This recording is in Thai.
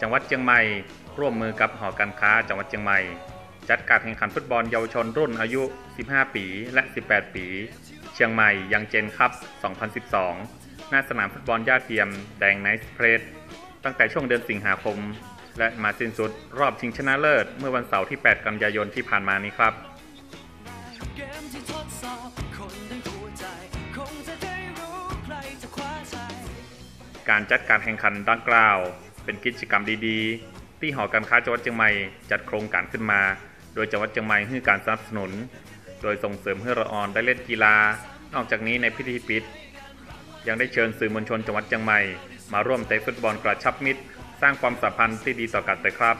จังหวัดเชียงใหม่ ร่วมมือกับหอการค้าจังหวัดเชียงใหม่ จัดการแข่งขันฟุตบอลเยาวชนรุ่นอายุ 15 ปี และ 18 ปี เชียงใหม่ยังเจนคัพ 2012 หน้าสนามฟุตบอลย่าเทียม แดงไนท์เพรสตั้งแต่ช่วงเดือนสิงหาคม และมาสิ้นสุดรอบชิงชนะเลิศ เมื่อวันเสาร์ที่ 8 กันยายนที่ผ่านมานี้ครับกาชัยการจัดการแข่งขันดังกล่าว เป็นกิจกรรมดีๆ ที่หอการค้าจังหวัดเชียงใหม่จัดโครงการขึ้นมา โดยจังหวัดเชียงใหม่ให้การสนับสนุน โดยส่งเสริมให้ระออนได้เล่นกีฬา นอกจากนี้ในพิธีปิด ยังได้เชิญสื่อมวลชนจังหวัดเชียงใหม่มาร่วมเตะฟุตบอลกระชับมิตร สร้างความสัมพันธ์ที่ดีต่อกันเลยครับ